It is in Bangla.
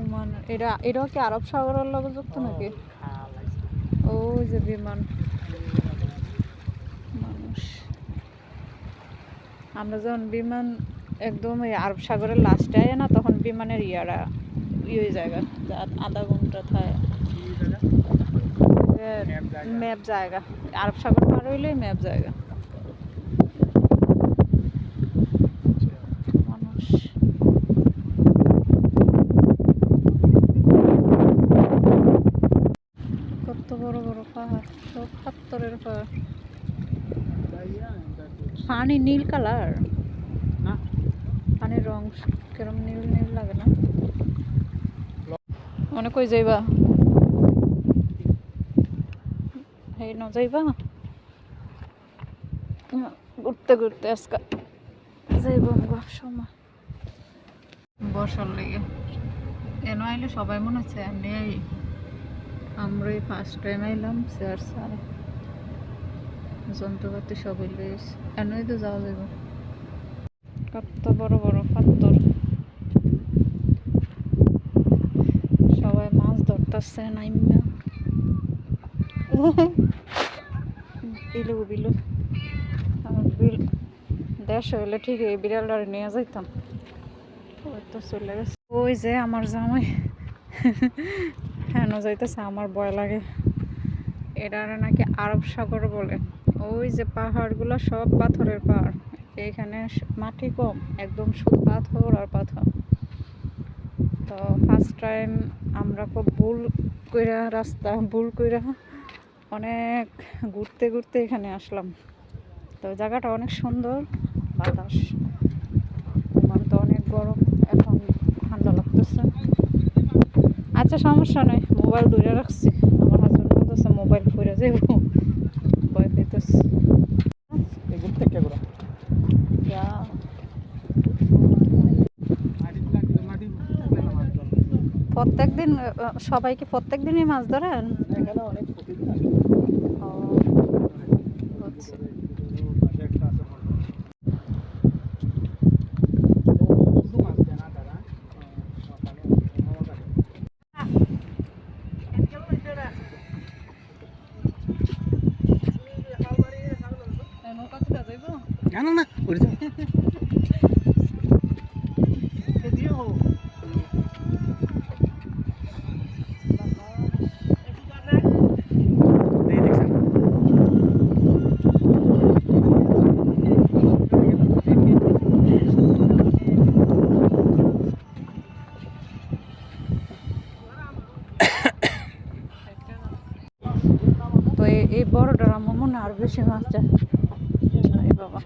ওমান এটা এটাও কি আরব সাগরের লগে যুক্ত নাকি? ওই যে বিমান। মানুষ। আমরা যখন বিমান একদম এই আরব সাগরের লাস্টে আয় না তখন বিমানের ইয়ারা ইয়ে জায়গা আধা ঘণ্টা থাকে ম্যাপ জায়গা। আরব সাগর পার হইলেই ম্যাপ জায়গা মানুষ কত বড় পাত্তরের পাহাড় পানি নীল কালার। পানির রং কিরম নীল নীল লাগে না। মনে কই যাইবা? এই ন যাইবা? ঘুরতে ঘুরতে আজকে যাইব সময় বসার লেগে। এনে আইলে সবাই মনে হচ্ছে এমনি আই আমরাই ফার্স্ট টাইম আইলাম স্যার স্যার যন্ত্রপাতি সবাই লইস। এনই তো যাওয়া যাবে কত বড় বড় পাত্তর সবাই মাছ ধরতেছে, নাইমা। বিলু বিলু। আমার বিল দেশ হইলে ঠিক এই বিড়ালটারে নিয়ে যাইতাম। ওই তো চলে গেছে। ওই যে আমার জামাই। হেন যাইতেছে, আমার ভয় লাগে। এটারে নাকি আরব সাগর বলে। ওই যে পাহাড়গুলো সব পাথরের পাহাড়। এইখানে স- মাটি কম, একদম শুধু পাথর আর পাথর। তো ফার্স্ট টাইম আমরা খুব ভুল কইরা রাস্তা, ভুল কইরা অনেক ঘুরতে ঘুরতে এখানে আসলাম। তো জায়গাটা অনেক সুন্দর, বাতাস। ওমান তো অনেক গরম। আচ্ছা সমস্যা নয় মোবাইল দূরে রাখছি। আমার হাজবেন্ড বলতেছে মোবাইল ফুরে যাইব। ভয় পাইতেছে। ইয়া প্রত্যেক দিন সবাইকে প্রত্যেক দিনই মাছ ধরেন। এই নৌকা থেকে যাইব? না না না ওরে যাও এই বড় ড্রাম মনে আরও বেশি মাছ এই বাবা।